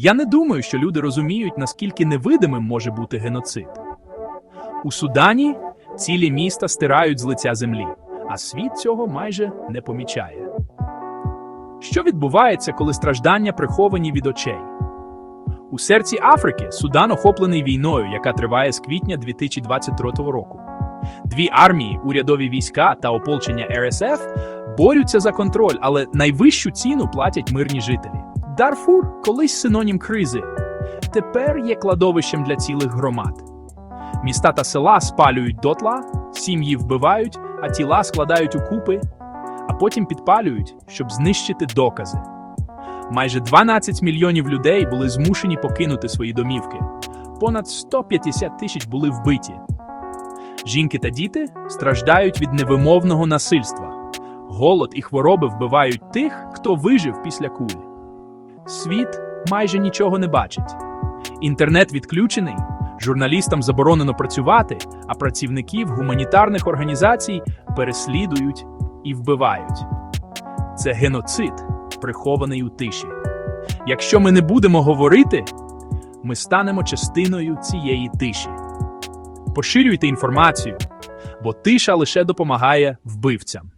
Я не думаю, що люди розуміють, наскільки невидимим може бути геноцид. У Судані цілі міста стирають з лиця землі, а світ цього майже не помічає. Що відбувається, коли страждання приховані від очей? У серці Африки Судан охоплений війною, яка триває з квітня 2023 року. Дві армії, урядові війська та ополчення РСФ борються за контроль, але найвищу ціну платять мирні жителі. Дарфур колись синонім кризи. Тепер є кладовищем для цілих громад. Міста та села спалюють дотла, сім'ї вбивають, а тіла складають у купи, а потім підпалюють, щоб знищити докази. Майже 12 мільйонів людей були змушені покинути свої домівки. Понад 150 тисяч були вбиті. Жінки та діти страждають від невимовного насильства. Голод і хвороби вбивають тих, хто вижив після кулі. Світ майже нічого не бачить. Інтернет відключений, журналістам заборонено працювати, а працівників гуманітарних організацій переслідують і вбивають. Це геноцид, прихований у тиші. Якщо ми не будемо говорити, ми станемо частиною цієї тиші. Поширюйте інформацію, бо тиша лише допомагає вбивцям.